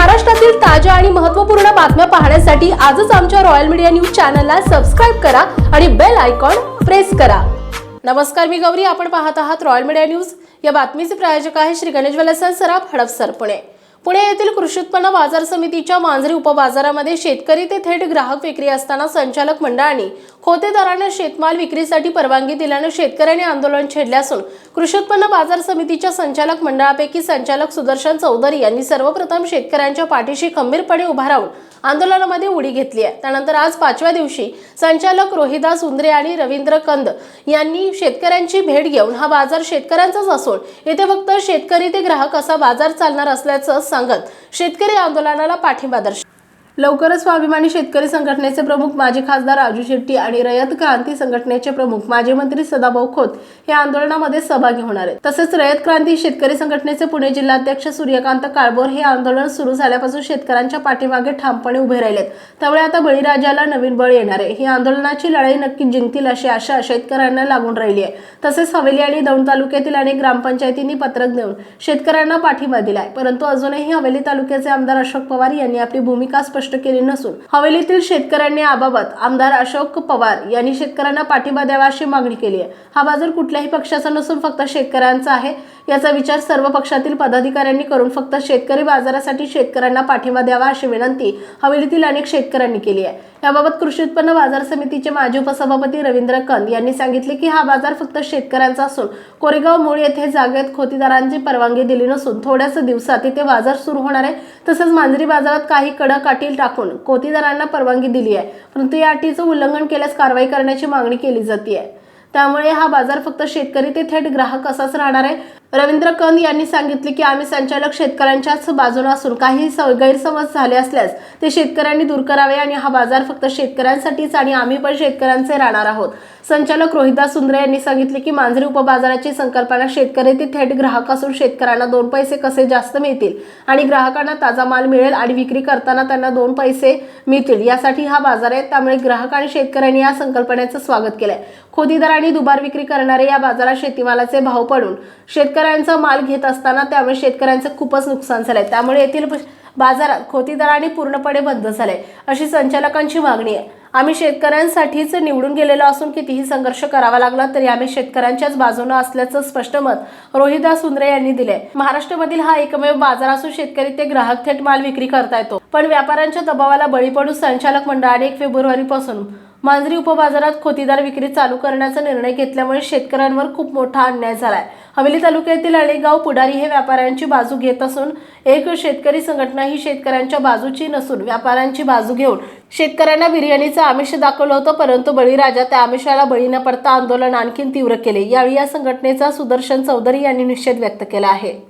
महाराष्ट्रातील ताज्या आणि महत्त्वपूर्ण बातम्या पाहण्यासाठी आजच आमच्या रॉयल मीडिया न्यूज चॅनलला सबस्क्राईब करा आणि बेल आयकॉन प्रेस करा. नमस्कार मी गौरी. आपण पाहत आहात रॉयल मीडिया न्यूज या बातमीचे प्रायोजक आहे श्री गणेश वलसन सराफ हडपसर पुणे. पुणे येथील कृषी उत्पन्न बाजार समितीच्या मांजरी उपबाजारामध्ये शेतकरी ते थेट ग्राहक विक्री असताना संचालक मंडळाने खोतेदारांना शेतमाल विक्रीसाठी परवानगी दिल्यानं शेतकऱ्यांनी आंदोलन छेडले असून कृषी उत्पन्न बाजार समितीच्या संचालक मंडळापैकी संचालक सुदर्शन चौधरी यांनी सर्वप्रथम शेतकऱ्यांच्या पाठीशी खंबीरपणे उभा राहून आंदोलनामध्ये उडी घेतली आहे. त्यानंतर आज पाचव्या दिवशी संचालक रोहिदास उंद्रे आणि रवींद्र कंद यांनी शेतकऱ्यांची भेट घेऊन हा बाजार शेतकऱ्यांचाच असून येथे फक्त शेतकरी ते ग्राहक असा बाजार चालणार असल्याचं सांगत शेतकरी आंदोलनाला पाठिंबा दर्शवला लवकरच स्वाभिमानी शेतकरी संघटनेचे प्रमुख माजी खासदार राजू शेट्टी आणि रयत क्रांती संघटनेचे प्रमुख माजी मंत्री सदाभाऊ खोत हे आंदोलनामध्ये सहभागी होणार आहेत. तसेच रयत क्रांती शेतकरी संघटनेचे पुणे जिल्हाध्यक्ष सूर्यकांत काळभोर हे आंदोलन सुरू झाल्यापासून शेतकऱ्यांच्या पाठीमागे ठामपणे उभे राहिलेत. त्यामुळे आता बळीराजाला नवीन बळ येणार आहे. ही आंदोलनाची लढाई नक्की जिंकतील अशी आशा शेतकऱ्यांना लागून राहिली आहे. तसेच हवेली आणि दौंड तालुक्यातील अनेक ग्रामपंचायतींनी पत्रक देऊन शेतकऱ्यांना पाठिंबा दिलाय. परंतु अजूनही हवेली तालुक्याचे आमदार अशोक पवार यांनी आपली भूमिका स्पष्ट केली नसून हवेलीतील शेतकऱ्यांनी याबाबत आमदार अशोक पवार यांनी शेतकऱ्यांना पाठिंबा द्यावा अशी मागणी केली आहे. हा बाजार कुठल्याही पक्षाचा नसून फक्त शेतकऱ्यांचा आहे. याचा विचार सर्व पक्षातील पदाधिकाऱ्यांनी करून फक्त शेतकरी बाजारासाठी शेतकऱ्यांना पाठिंबा द्यावा अशी विनंती हवेलीतील अनेक शेतकऱ्यांनी केली आहे. याबाबत कृषी उत्पन्न बाजार समितीचे माजी उपसभापती रवींद्र कंद यांनी सांगितले की हा बाजार फक्त शेतकऱ्यांचा असून कोरेगाव मूळ येथे जागेत खोतीदारांची परवानगी दिली नसून थोड्याच दिवसात इथे बाजार सुरू होणार आहे. तसंच मांजरी बाजारात काही कडक अटी टाकून खोतीदारांना परवानगी दिली आहे. परंतु या अटीचं उल्लंघन केल्यास कारवाई करण्याची मागणी केली जाते आहे त्यामुळे हा बाजार फक्त शेतकरी ते थेट ग्राहक असाच राहणार आहे. रवींद्र कंद यांनी सांगितले की आम्ही संचालक शेतकऱ्यांच्याच बाजूने असून काही स- गैरसमज झाले असल्यास ते शेतकऱ्यांनी दूर करावे आणि हा बाजार फक्त शेतकऱ्यांसाठीच आणि आम्ही पण शेतकऱ्यांचे राहणार आहोत. संचालक रोहिदास सुंदरे यांनी सांगितले की मांजरी उपबाजाराची संकल्पना शेतकरी ते थेट ग्राहक असून शेतकऱ्यांना दोन पैसे कसे जास्त मिळतील आणि ग्राहकांना ताजा माल मिळेल आणि विक्री करताना त्यांना दोन पैसे मिळतील यासाठी हा बाजार आहे. त्यामुळे ग्राहक आणि शेतकऱ्यांनी या संकल्पनेचं स्वागत केलंय. खोदीदार आणि दुबार विक्री करणारे या बाजारात शेतीमालाचे भाव पडून शेतकरी शेतकऱ्यांचा माल घेत असताना त्यामुळे शेतकऱ्यांचं खूपच नुकसान झालंय. त्यामुळे येथील बाजारात खोतीदारांनी पूर्णपणे बंद झाले. अशी संचालकांची मागणी आहे. आम्ही शेतकऱ्यांसाठीच निवडून गेलेलो असून कितीही संघर्ष करावा लागला तरी आम्ही शेतकऱ्यांच्याच बाजूनं असल्याचं स्पष्ट मत रोहिदास सुंद्रे यांनी दिले महाराष्ट्रामधील हा एकमेव बाजार असून शेतकरी ते ग्राहक थेट माल विक्री करता येतो पण व्यापाऱ्यांच्या दबावाला बळी पडून संचालक मंडळाने एक फेब्रुवारीपासून मांजरी उपबाजारात खोतीदार विक्री चालू करण्याचा निर्णय घेतल्यामुळे शेतकऱ्यांवर खूप मोठा अन्याय झालाय. हवेली तालुक्यातील अळेगाव पुढारी हे व्यापाऱ्यांची बाजू घेत असून एक शेतकरी संघटना ही शेतकऱ्यांच्या बाजूची नसून व्यापाऱ्यांची बाजू घेऊन शेतकऱ्यांना बिर्याणीचं आमिष दाखवलं होतं परंतु बळीराजा त्या आमिषाला बळी न पडता आंदोलन आणखीन तीव्र केले. यावेळी या संघटनेचा सुदर्शन चौधरी यांनी निषेध व्यक्त केला आहे.